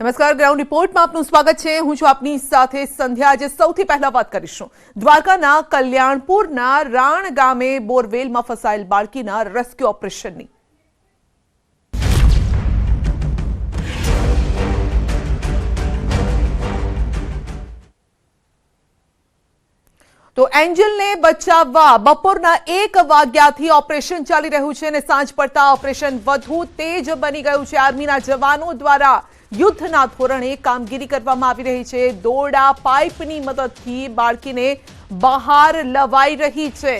નમસ્કાર ગ્રાઉન્ડ રિપોર્ટમાં આપનું સ્વાગત છે. હું છું આપની સાથે સંધ્યા. આજે સૌથી પહેલા વાત કરીશું. દ્વારકાના કલ્યાણપુરના રાણ ગામે બોરવેલમાં ફસાયેલ બાળકીના રેસ્ક્યુ ઓપરેશનની તો એન્જલને બચાવવા બપોરના એક વાગ્યાથી ઓપરેશન ચાલી રહ્યું છે અને સાંજ પડતા ઓપરેશન વધુ તેજ બની ગયું છે. આર્મીના જવાનો દ્વારા યુદ્ધના ધોરણે કામગીરી કરવામાં આવી રહી છે. દોરડા પાઇપની મદદથી બાળકીને બહાર લવાઈ રહી છે.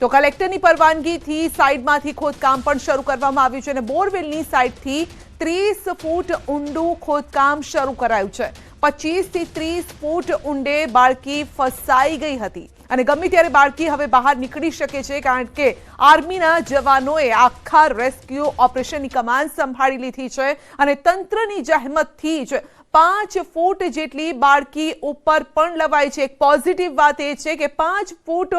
તો કલેક્ટરની પરવાનગીથી સાઈડમાંથી ખોદકામ પણ શરૂ કરવામાં આવ્યું છે અને બોરવેલની સાઇડથી ત્રીસ ફૂટ ઊંડું ખોદકામ શરૂ કરાયું છે. પચીસથી ત્રીસ ફૂટ ઊંડે બાળકી ફસાઈ ગઈ હતી. અને ગમે ત્યારે બાળકી હવે બહાર નીકળી શકે છે, કારણ કે આર્મીના જવાનોએ આખા રેસ્ક્યુ ઓપરેશનની કમાન સંભાળી લીધી છે અને તંત્રની જહેમતથી જ પાંચ ફૂટ જેટલી બાળકી ઉપર પણ લવાય છે. એક પોઝિટિવ વાત એ છે કે પાંચ ફૂટ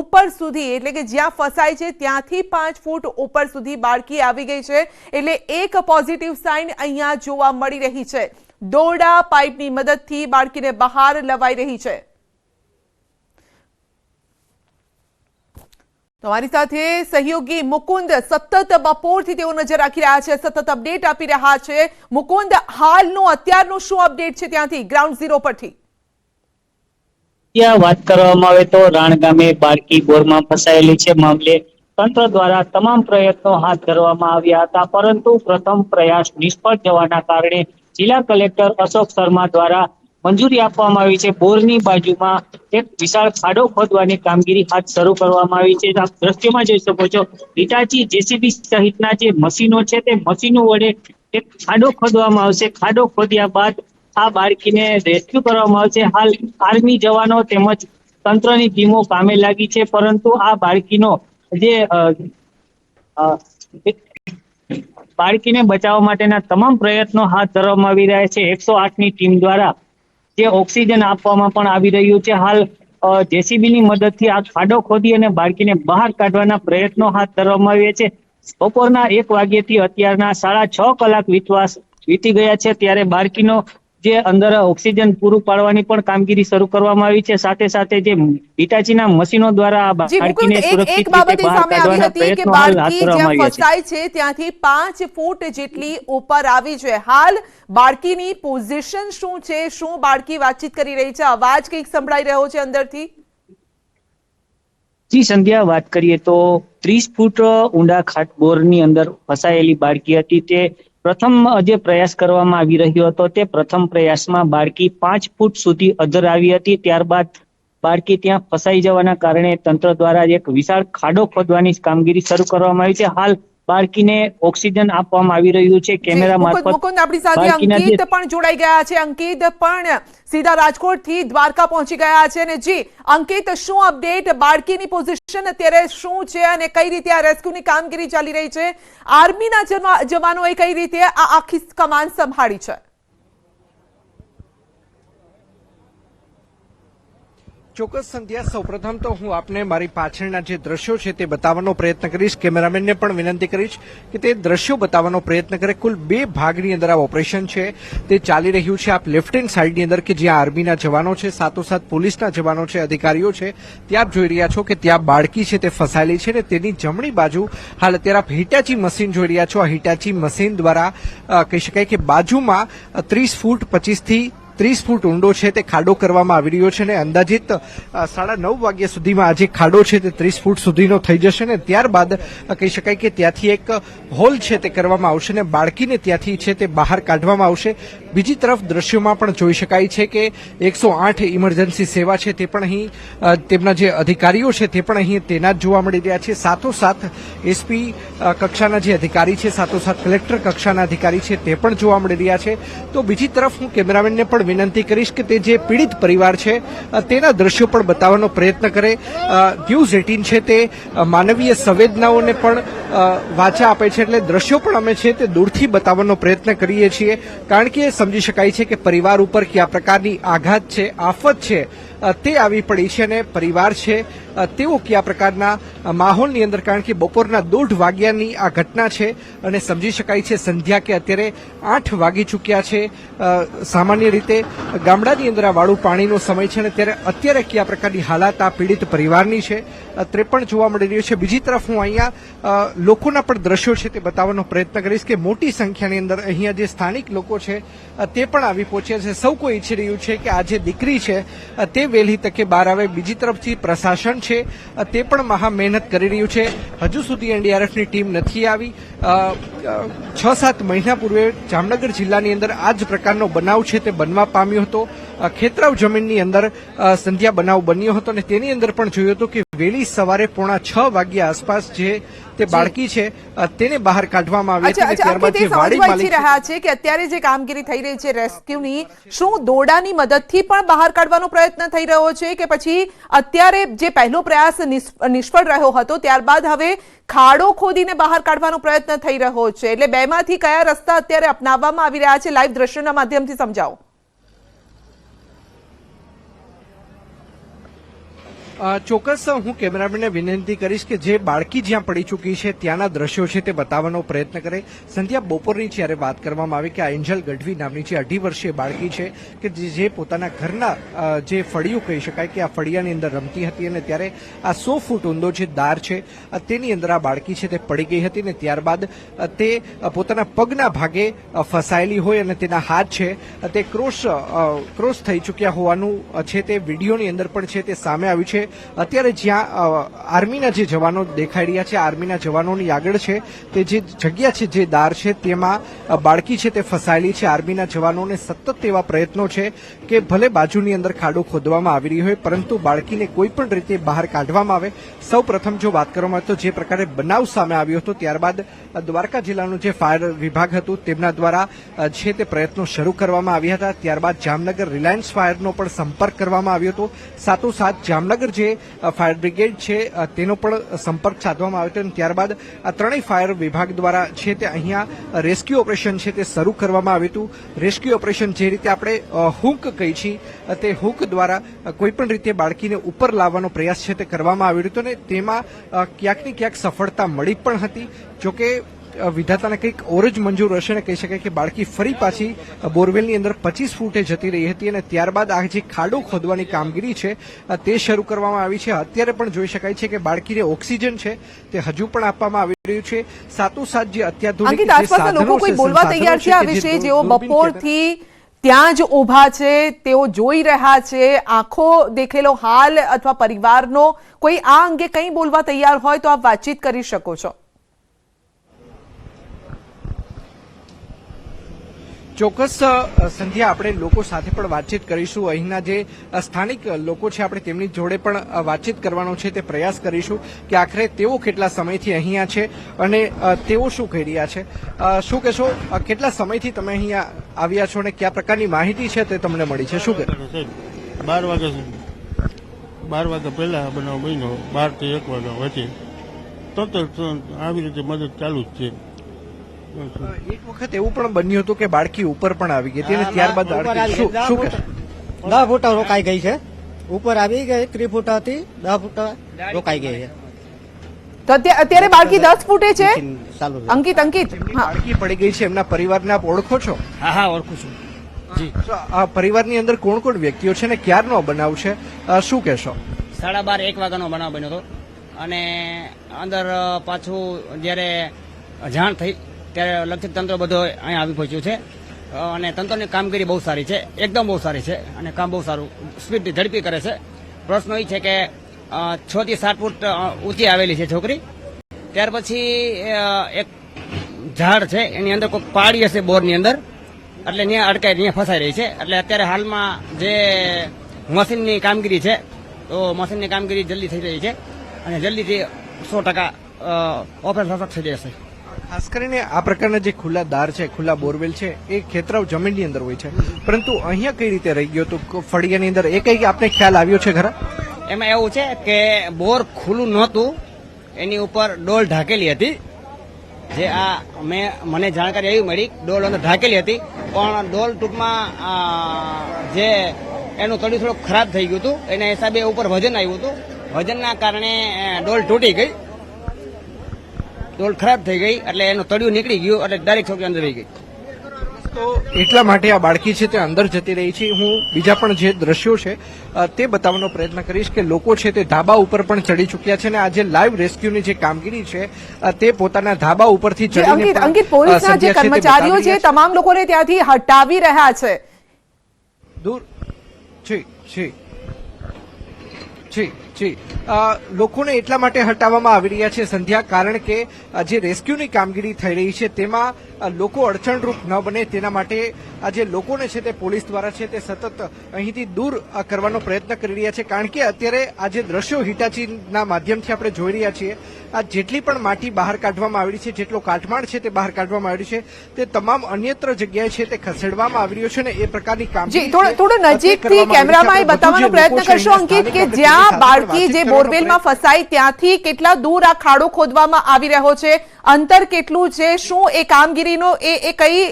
ઉપર સુધી, એટલે કે જ્યાં ફસાય છે, ત્યાંથી પાંચ ફૂટ ઉપર સુધી બાળકી આવી ગઈ છે. એટલે એક પોઝિટિવ સાઇન અહીંયા જોવા મળી રહી છે. દોરડા પાઇપની મદદથી બાળકીને બહાર લવાઈ રહી છે. તમારી સાથે સહયોગી મુકુંદ સતત બપોરથી તેઓ નજર રાખી રહ્યા છે, સતત અપડેટ આપી રહ્યા છે. મુકુંદ, હાલનું અત્યારનું શું અપડેટ છે ત્યાંથી, ગ્રાઉન્ડ ઝીરો પરથી? ત્યાં વાત કરવામાં આવે તો રાણ ગામે બાળકી બોરમાં ફસાયેલી છે. મામલે તંત્ર દ્વારા તમામ પ્રયત્નો હાથ ધરવામાં આવ્યા હતા, પરંતુ પ્રથમ પ્રયાસ નિષ્ફળ જવાના કારણે જિલ્લા કલેક્ટર અશોક શર્મા દ્વારા મંજૂરી આપવામાં આવી છે. બોરની બાજુમાં એક વિશાળ ખાડો ખોદવાની કામગીરી હાથ શરૂ કરવામાં આવી છે. આપ દ્રશ્યમાં જોઈ શકો છો હિટાચી જેસીબી સહિતના જે મશીનો છે તે મશીનો વડે એક ખાડો ખોદવામાં આવશે. ખાડો ખોદ્યા બાદ આ બાળકીને રેસ્ક્યુ કરવામાં આવશે. હાલ આર્મી જવાનો તેમજ તંત્રની ટીમો કામે લાગી છે. પરંતુ આ બાળકીનો જે બાળકીને બચાવવા માટેના તમામ પ્રયત્નો હાથ ધરવામાં આવી રહ્યા છે. એકસો આઠની ટીમ દ્વારા જે ઓક્સિજન આપવામાં પણ આવી રહ્યું છે. હાલ જેસીબી ની મદદથી આ ખાડો ખોદી અને બાળકીને બહાર કાઢવાના પ્રયત્નો હાથ ધરવામાં આવ્યા છે. બપોરના એક વાગ્યાથી અત્યારના સાડા છ કલાક વીતવા વીતી ગયા છે. ત્યારે બાળકીનો જે અંદર ઓક્સિજન પૂરું પાડવાની પણ કામગીરી શરૂ કરવામાં આવી છે. સાથે સાથે જે હિટાચીના મશીનો દ્વારા આ બાળકીને સુરક્ષિત રીતે બહાર કાઢવાના પ્રયત્નો હાલ હાથ ધરવામાં આવ્યા છે ત્યાંથી પાંચ ફૂટ જેટલી ઉપર આવી છે. હાલ બાળકીની પોઝિશન શું છે? શું બાળકી વાતચીત કરી રહી છે? અવાજ કંઈક સંભળાઈ રહ્યો છે અંદરથી? જી સંધ્યા વાત કરીએ તો ત્રીસ ફૂટ ઊંડા ખાટ બોરની અંદર ફસાયેલી બાળકી હતી. તે પ્રથમ જે પ્રયાસ કરવામાં આવી રહ્યો હતો તે પ્રથમ પ્રયાસમાં બાળકી પાંચ ફૂટ સુધી અધર આવી હતી. ત્યારબાદ બાળકી ત્યાં ફસાઈ જવાના કારણે તંત્ર દ્વારા એક વિશાળ ખાડો ખોદવાની કામગીરી શરૂ કરવામાં આવી છે. હાલ બાળકીને ઓક્સિજન આપવામાં આવી રહ્યું છે કેમેરા મારફત મુકુંદ આપણી સાથે અંકિત પણ જોડાઈ ગયા છે. અંકિત પણ સીધા રાજકોટથી દ્વારકા પહોંચી ગયા છે અને જી અંકિત શું અપડેટ? બાળકીની પોઝિશન અત્યારે શું છે અને કઈ રીતે આ રેસ્ક્યુની કામગીરી ચાલી રહી છે? આર્મીના જવા- જવાનોએ કઈ રીતે આ આખી કમાન સંભાળી છે? ચોક્કસ સંધ્યા, સૌપ્રથમ તો હું આપને મારી પાછળના જે દ્રશ્યો છે તે બતાવવાનો પ્રયત્ન કરીશ. કેમેરામેનને પણ વિનંતી કરીશ કે તે દ્રશ્યો બતાવવાનો પ્રયત્ન કરે. કુલ બે ભાગની અંદર આ ઓપરેશન છે. તે ચાલી રહ્યું છે. આપ લેફ્ટ હેન્ડ સાઈડની અંદર કે જ્યાં આર્મીના જવાનો છે, સાથોસાથ પોલીસના જવાનો છે, અધિકારીઓ છે, ત્યાં જોઈ રહ્યા છો કે ત્યાં બાળકી છે તે ફસાયેલી છે ને તેની જમણી બાજુ હાલ અત્યારે આપ હિટાચી મશીન જોઈ રહ્યા છો. આ હિટાચી મશીન દ્વારા કહી શકાય કે બાજુમાં ત્રીસ ફૂટ પચીસથી ત્રીસ ફૂટ ઊંડો છે તે ખાડો કરવામાં આવી રહ્યો છે અને અંદાજિત સાડા નવ વાગ્યા સુધીમાં આ જે ખાડો છે તે ત્રીસ ફૂટ સુધીનો થઈ જશે ને ત્યારબાદ કહી શકાય કે ત્યાંથી એક હોલ છે તે કરવામાં આવશે ને બાળકીને ત્યાંથી છે તે બહાર કાઢવામાં આવશે. બીજી તરફ દ્રશ્યોમાં પણ જોઈ શકાય છે કે એકસો આઠ ઇમરજન્સી સેવા છે તે પણ અહીં તેમના જે અધિકારીઓ છે તે પણ અહીં તેનાત જોવા મળી રહ્યા છે. સાથોસાથ એસપી કક્ષાના જે અધિકારી છે, સાથોસાથ કલેક્ટર કક્ષાના અધિકારી છે તે પણ જોવા મળી રહ્યા છે. તો બીજી તરફ હું કેમેરામેનને પણ વિનંતી કરીશ કે તે જે પીડિત પરિવાર છે તેના દ્રશ્યો પણ બતાવવાનો પ્રયત્ન કરે. ન્યૂઝ એટીન છે તે માનવીય સંવેદનાઓને પણ વાચા આપે છે એટલે દ્રશ્યો પણ અમે છે તે દૂરથી બતાવવાનો પ્રયત્ન કરીએ છીએ. કારણ કે સમજી શકાય છે કે પરિવાર ઉપર કયા પ્રકારની આઘાત છે, આફત છે તે આવી પડી છે અને પરિવાર છે તેઓ કયા પ્રકારના માહોલની અંદર? કારણ કે બપોરના દોઢ વાગ્યાની આ ઘટના છે અને સમજી શકાય છે સંધ્યા કે અત્યારે આઠ વાગી ચૂક્યા છે. સામાન્ય રીતે ગામડાની અંદર આ વાળું પાણીનો સમય છે અને ત્યારે અત્યારે કયા પ્રકારની હાલાત આ પીડિત પરિવારની છે? તે પણ જોવા મળી રહ્યું છે. બીજી તરફ હું અહીંયા લોકોના પણ દ્રશ્યો છે તે બતાવવાનો પ્રયત્ન કરીશ કે મોટી સંખ્યાની અંદર અહીંયા જે સ્થાનિક લોકો છે તે પણ આવી પહોંચ્યા છે. સૌ કોઈ ઈચ્છી રહ્યું છે કે આ જે દીકરી છે તે વહેલી તકે બહાર આવે. બીજી તરફથી પ્રશાસન છે અ, તે પણ મહા મહેનત કરી રહ્યું છે. હજુ સુધી એનડીઆરએફની ટીમ નથી આવી. છ સાત મહિના પૂર્વે જામનગર જિલ્લાની અંદર આ જ પ્રકારનો બનાવ છે તે બનવા પામ્યો હતો. ખેતરાવ જમીનની અંદર સંધ્યા બનાવ બન્યો હતો અને તેની અંદર પણ જોયું હતું કે વહેલી સવારે પોણા છ વાગ્યા આસપાસ જે તે બાળકી છે તેને બહાર કાઢવામાં આવી હતી અચ્છા અને અચ્છા ત્યારબાદ જે વાડી માલિક છે, રહ્યા છે કે અત્યારે જે કામગીરી થઈ રહી છે રેસ્ક્યુની શું દોડાની મદદથી પણ બહાર કાઢવાનો પ્રયત્ન થઈ રહ્યો છે કે પછી અત્યારે જે પહેલો પ્રયાસ નિષ્ફળ રહ્યો હતો ત્યારબાદ હવે ખાડો ખોદીને બહાર કાઢવાનો પ્રયત્ન થઈ રહ્યો છે. એટલે બેમાંથી કયા રસ્તા અત્યારે અપનાવવામાં આવી રહ્યા છે? લાઈવ દ્રશ્યોના માધ્યમથી સમજાવો. ચોક્કસ હું કેમેરામેનને વિનંતી કરીશ કે જે બાળકી જ્યાં પડી ચૂકી છે, ત્યાંના દ્રશ્યો છે તે બતાવવાનો પ્રયત્ન કરે. સંધ્યા બપોરની જ્યારે વાત કરવામાં આવી કે આ એન્જલ ગઢવી નામની જે અઢી વર્ષીય બાળકી છે કે જે પોતાના ઘરના જે ફળિયું કહી શકાય કે આ ફળિયાની અંદર રમતી હતી અને ત્યારે આ સો ફૂટ ઊંડો જે દાર છે તેની અંદર આ બાળકી છે તે પડી ગઈ હતી ને ત્યારબાદ તે પોતાના પગના ભાગે ફસાયેલી હોય અને તેના હાથ છે તે ક્રોસ ક્રોસ થઈ ચૂક્યા હોવાનું છે તે વિડીયોની અંદર પણ છે તે સામે આવ્યું છે. અત્યારે જ્યાં આર્મીના જે જવાનો દેખાઈ રહ્યા છે, આર્મીના જવાનોની આગળ છે, તે જે જગ્યા છે, જે દાર છે, તેમાં બાળકી છે તે ફસાયેલી છે. આર્મીના જવાનોને સતત એવા પ્રયત્નો છે કે ભલે બાજુની અંદર ખાડો ખોદવામાં આવી રહી હોય, પરંતુ બાળકીને કોઈ પણ રીતે બહાર કાઢવામાં આવે. સૌ પ્રથમ જો વાત કરવામાં આવે તો જે પ્રકારે બનાવ સામે આવ્યો હતો, ત્યારબાદ દ્વારકા જિલ્લાનું જે ફાયર વિભાગ હતું, તેમના દ્વારા છે તે પ્રયત્નો શરૂ કરવામાં આવ્યા હતા. ત્યારબાદ જામનગર રિલાયન્સ ફાયરનો પણ સંપર્ક કરવામાં આવ્યો હતો. સાથોસાથ જામનગર જે ફાયર બ્રિગેડ છે તેનો પણ સંપર્ક સાધવામાં આવ્યો હતો અને ત્યારબાદ આ ત્રણેય ફાયર વિભાગ દ્વારા છે તે અહીંયા રેસ્ક્યુ ઓપરેશન છે તે શરૂ કરવામાં આવ્યું હતું. રેસ્ક્યુ ઓપરેશન જે રીતે આપણે હુક કહી છીએ તે હુક દ્વારા કોઈપણ રીતે બાળકીને ઉપર લાવવાનો પ્રયાસ છે તે કરવામાં આવ્યો હતો અને તેમાં ક્યાંક ને ક્યાંક સફળતા મળી પણ હતી. જોકે વિધાતાને કંઈક ઓર જ મંજૂર હશે ને કહી શકાય કે બાળકી ફરી પાછી બોરવેલની અંદર પચીસ ફૂટે જતી રહી હતી અને ત્યારબાદ આ જે ખાડો ખોદવાની કામગીરી છે તે શરૂ કરવામાં આવી છે. અત્યારે પણ જોઈ શકાય છે કે બાળકીને ઓક્સિજન છે તે હજુ પણ આપવામાં આવી રહ્યું છે. સાતોસાત જે અત્યાધુનિક લોકો કોઈ બોલવા તૈયાર છે આ વિશે જેઓ બપોરથી ત્યાં જ ઊભા છે તેઓ જોઈ રહ્યા છે આંખો દેખેલો હાલ અથવા પરિવારનો કોઈ આ અંગે કંઈ બોલવા તૈયાર હોય તો આપ વાતચીત કરી શકો છો. ચોક્કસ સંધ્યા, આપણે લોકો સાથે પણ વાતચીત કરીશું. અહીંના જે સ્થાનિક લોકો છે, આપણે તેમની જોડે પણ વાતચીત કરવાનો છે, તે પ્રયાસ કરીશું કે આખરે તેઓ કેટલા સમયથી અહીંયા છે અને તેઓ શું કહી રહ્યા છે. શું કહેશો? કેટલા સમયથી તમે અહીંયા આવ્યા છો અને કયા પ્રકારની માહિતી છે તે તમને મળી છે? શું કહે? બાર વાગ્યા સુધી. બાર વાગ્યા પહેલા બનાવ બન્યો. બારથી એક વાગ્યા વચ્ચે. તરત આવી રીતે મદદ ચાલુ જ છે. એક વખત એવું પણ બન્યું હતું કે બાળકી ઉપર પણ આવી ગઈ હતી અને ત્યારબાદ. દસ ફૂટ- રોકાઈ ગઈ છે. ઉપર આવી ગઈ ત્રી ફૂટ હતી દસ ફૂટ રોકાઈ ગઈ છે. તો અત્યા- અત્યારે બાળકી દસ ફૂટે છે? અંકિત અંકિત. હા. બાળકી પડી ગઈ છે એમના પરિવારને આપ ઓળખો છો? હા હા ઓળખું છું. જી. આ પરિવારની અંદર કોણ કોણ વ્યક્તિઓ છે ને ક્યારનો બનાવ છે? શું કહેશો? સાડા બાર એક વાગ્યાનો બનાવ બન્યો હતો. અને અંદર પાછું જ્યારે જાણ થઈ ત્યારે લક્ષિત તંત્ર બધો અહીંયા આવી પહોંચ્યું છે. અને તંત્રની કામગીરી બહુ સારી છે. એકદમ બહુ સારી છે. અને કામ બહુ સારું, સ્પીડથી ઝડપી કરે છે. પ્રશ્ન એ છે કે છ થી સાત ફૂટ ઊંચી આવેલી છે છોકરી. ત્યાર પછી એક ઝાડ છે. એની અંદર કોઈ પાડી હશે બોરની અંદર. એટલે ત્યાં અટકાઈ ત્યાં ફસાઈ રહી છે. એટલે અત્યારે હાલમાં જે મશીનની કામગીરી છે, તો મશીનની કામગીરી જલ્દી થઈ રહી છે. અને જલ્દીથી સો ટકા ઓપરેશન સક્સેસ થઈ જશે. ખાસ કરીને આ પ્રકારના જે ખુલ્લા દાર છે, ખુલ્લા બોરવેલ છે, એ ખેતરાવ જમીનની અંદર હોય છે. પરંતુ અહીંયા કઈ રીતે રહી ગયો તો ફળિયાની અંદર એ કઈ આપને ખ્યાલ આવ્યો છે ખરા? એમાં એવું છે કે બોર ખુલ્લું નહોતું, એની ઉપર ડોલ ઢાંકેલી હતી. જે આ મેં, મને જાણકારી એવી મળી, ડોલ અંદર ઢાંકેલી હતી, પણ ડોલ ટૂંકમાં જે એનું તળિયું થોડુંક ખરાબ થઈ ગયું હતું, એના હિસાબે ઉપર વજન આવ્યું હતું. વજનના કારણે ડોલ તૂટી ગઈ. ડોલ ખરાબ થઈ ગઈ એટલે એનું તળિયું નીકળી ગયું એટલે દરેક છોકરી અંદર રહી ગઈ. તો એટલા માટે આ બાળકી છે તે અંદર જતી રહી છે. હું બીજા પણ જે દ્રશ્યો છે તે બતાવવાનો પ્રયત્ન કરીશ કે લોકો છે તે ધાબા ઉપર પણ ચડી ચૂક્યા છે અને આ જે લાઈવ રેસ્ક્યુની જે કામગીરી છે તે પોતાના ધાબા ઉપરથી ચડીને અંકિત પોલીસના જે કર્મચારીઓ છે. તમામ લોકોને ત્યાંથી હટાવી રહ્યા છે. દૂર જી જી જી. જી લોકોને એટલા માટે હટાવવામાં આવી રહ્યા છે સંધ્યા કારણ કે જે રેસ્ક્યુની કામગીરી થઈ રહી છે તેમાં લોકો અડચણરૂપ ન બને તેના માટે આ જે લોકોને છે તે પોલીસ દ્વારા છે તે સતત અહીંથી દૂર કરવાનો પ્રયત્ન કરી રહ્યા છે કારણ કે અત્યારે આ જે દ્રશ્યો હિટાચીના માધ્યમથી આપણે જોઈ રહ્યા છીએ આ જેટલી પણ માટી બહાર કાઢવામાં આવી છે જેટલો કાટમાળ છે તે બહાર કાઢવામાં આવ્યું છે તે તમામ અન્યત્ર જગ્યાએ છે તે ખસેડવામાં આવી રહ્યો છે ને એ પ્રકારની કામગીરી થોડો નજીકથી. કેમેરામાં બતાવવાનો પ્રયત્ન કરશો અંકિત કે જ્યાં બાળકી જે બોરવેલમાં ફસાઈ ત્યાંથી કેટલા દૂર આ ખાડો ખોદવામાં આવી રહ્યો છે? અંતર કેટલું છે? શું એ કામગીરીનો એ એ કઈ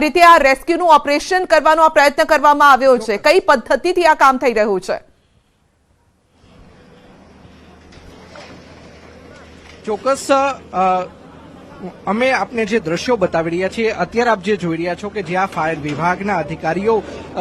રીતે આ રેસ્ક્યુનું ઓપરેશન કરવાનો આ પ્રયત્ન કરવામાં આવ્યો છે? કઈ પદ્ધતિથી આ કામ થઈ રહ્યું છે? ચોક્કસ અમે આપને જે દ્રશ્યો બતાવી રહ્યા છીએ, અત્યારે આપ જે જોઈ રહ્યા છો કે જ્યાં ફાયર વિભાગના અધિકારીઓ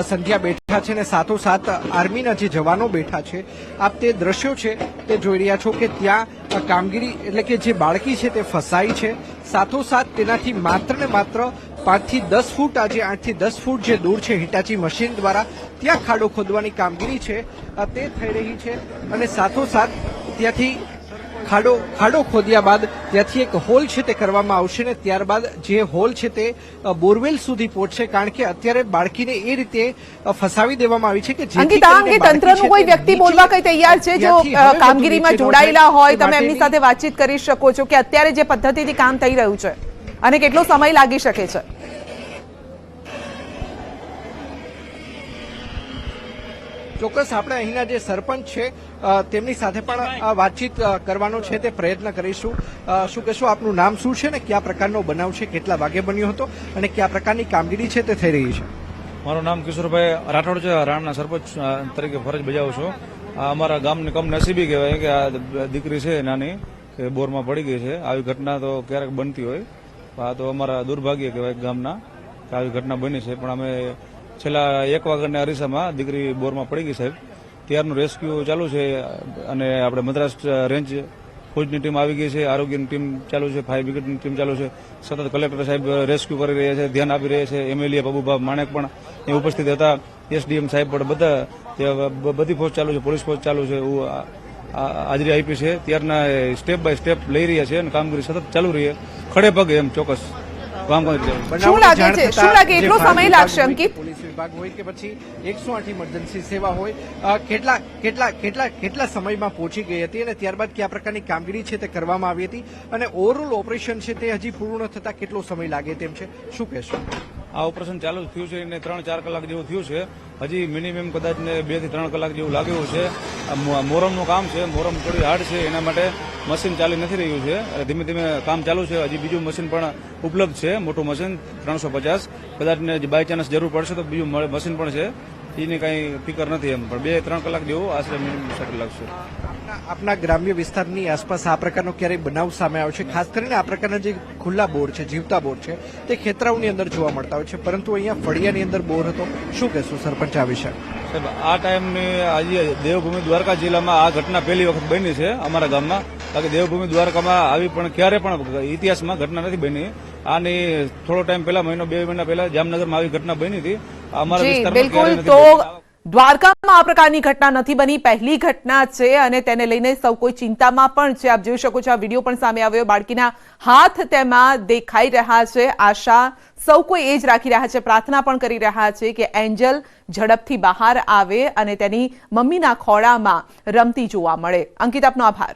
સંધ્યા બેઠા છે અને સાથોસાથ આર્મીના જે જવાનો બેઠા છે, આપ તે દ્રશ્યો છે તે જોઈ રહ્યા છો કે ત્યાં કામગીરી એટલે કે જે બાળકી છે તે ફસાઈ છે. સાથોસાથ તેનાથી માત્ર ને માત્ર પાંચથી દસ ફૂટ, આજે આઠથી દસ ફૂટ જે દૂર છે હિટાચી મશીન દ્વારા ત્યાં ખાડો ખોદવાની કામગીરી છે તે થઈ રહી છે અને સાથોસાથ ત્યાંથી ખાડો ખાડો ખોદ્યા બાદ ત્યાંથી એક હોલ છે તે કરવામાં આવશે ને ત્યારબાદ જે હોલ છે તે બોરવેલ સુધી પહોંચશે. કારણ કે અત્યારે બાળકીને એ રીતે ફસાવી દેવામાં આવી છે કે અંકિત અંગે તંત્રનું કોઈ વ્યક્તિ બોલવા કઈ તૈયાર છે? જો કામગીરીમાં જોડાયેલા હોય તમે એમની સાથે વાતચીત કરી શકો છો કે અત્યારે જે પદ્ધતિથી કામ થઈ રહ્યું છે અને કેટલો સમય લાગી શકે છે. ચોક્કસ આપણે અહીંના જે સરપંચ છે તેમની સાથે પણ વાતચીત કરવાનો છે તે પ્રયત્ન કરીશું. શું કહેશું આપનું નામ શું છે ને કયા પ્રકારનો બનાવ છે કેટલા વાગે બન્યો હતો અને કયા પ્રકારની કામગીરી છે તે થઈ રહી છે? મારું નામ કિશોરભાઈ રાઠોડ છે. રાણના સરપંચ તરીકે ફરજ બજાવું છું. અમારા ગામની કમનસીબી કહેવાય કે આ દીકરી છે નાની કે બોરમાં પડી ગઈ છે. આવી ઘટના તો ક્યારેક બનતી હોય. આ તો અમારા દુર્ભાગ્ય કહેવાય ગામના કે આવી ઘટના બની છે. પણ અમે છેલ્લા એક વાગ્યાના અરીસામાં દીકરી બોરમાં પડી ગઈ સાહેબ. ત્યારનું રેસ્ક્યુ ચાલુ છે અને આપણે મદ્રાસ રેન્જ ફોજની ટીમ આવી ગઈ છે, આરોગ્યની ટીમ ચાલુ છે ફાયર બ્રિગેડની ટીમ ચાલુ છે. સતત કલેક્ટર સાહેબ રેસ્ક્યુ કરી રહ્યા છે, ધ્યાન આપી રહ્યા છે. એમએલએ બાબુભા માણેક પણ એ ઉપસ્થિત હતા. એસડીએમ સાહેબ પણ બધા બધી ફોજ ચાલુ છે, પોલીસ ફોજ ચાલુ છે, એવું હાજરી આપી છે. ત્યારના સ્ટેપ બાય સ્ટેપ લઈ રહ્યા છે અને કામગીરી સતત ચાલુ રહી છે. ખડે પગે એમ ચોક્કસ. શું લાગે છે? શું લાગે? એટલો સમય લાગશે, અંકિત? પોલીસ વિભાગ હોય કે પછી એકસો આઠ ઇમરજન્સી સેવા હોય કેટલા કેટલા કેટલા કેટલા સમયમાં પહોંચી ગઈ હતી અને ત્યારબાદ કયા પ્રકારની કામગીરી છે તે કરવામાં આવી હતી અને ઓવરઓલ ઓપરેશન છે તે હજી પૂર્ણ થતા કેટલો સમય લાગે તેમ છે શું કહેશો આ ઓપરેશન ચાલુ થયું છે અને ત્રણ ચાર કલાક જેવું થયું છે. હજી મિનિમમ કદાચ ને બેથી ત્રણ કલાક જેવું લાગ્યું છે. મોરમનું કામ છે, મોરમ થોડી હાર્ડ છે, એના માટે મશીન ચાલી નથી રહ્યું છે. ધીમે ધીમે કામ ચાલુ છે, હજી બીજું મશીન પણ ઉપલબ્ધ છે, મોટું મશીન ત્રણસો પચાસ. કદાચ બાય ચાન્સ જરૂર પડશે તો બીજું મશીન પણ છે. એની કાંઈ ફિકર નથી એમ. પણ બે ત્રણ કલાક જેવું આશરે મિનિમમ સર લાગશે આપના- ગ્રામ્ય વિસ્તારની આસપાસ આ પ્રકારનો ક્યારેય બનાવ સામે આવ્યો છે? ખાસ કરીને આ પ્રકારના જે ખુલ્લા બોર છે જીવતા બોર છે તે ખેતરાઓની અંદર જોવા મળતા હોય છે. પરંતુ અહીંયા ફળિયાની અંદર બોર હતો. શું કહેશું સરપંચ આ વિશે? સાહેબ આ ટાઈમની આજે દેવભૂમિ દ્વારકા જિલ્લામાં આ ઘટના પહેલી વખત બની છે અમારા ગામમાં. બાકી દેવભૂમિ દ્વારકામાં આવી પણ ક્યારે પણ ઇતિહાસમાં ઘટના નથી બની. આની થોડો ટાઈમ પહેલા મહિનો બે મહિના પહેલા જામનગરમાં આવી ઘટના બની હતી. અમારા વિસ્તારમાં બિલકુલ. તો દ્વારકામાં આ પ્રકારની ઘટના નથી બની. પહેલી ઘટના છે અને તેને લઈને સૌ કોઈ ચિંતામાં પણ છે. આપ જોઈ શકો છો આ વીડિયો પણ સામે આવ્યો. બાળકીના હાથ તેમાં દેખાઈ રહ્યા છે. આશા સૌ કોઈ એ જ રાખી રહ્યા છે. પ્રાર્થના પણ કરી રહ્યા છે કે એન્જલ ઝડપથી બહાર આવે અને તેની મમ્મીના ખોળામાં રમતી જોવા મળે. અંકિત આપનો આભાર.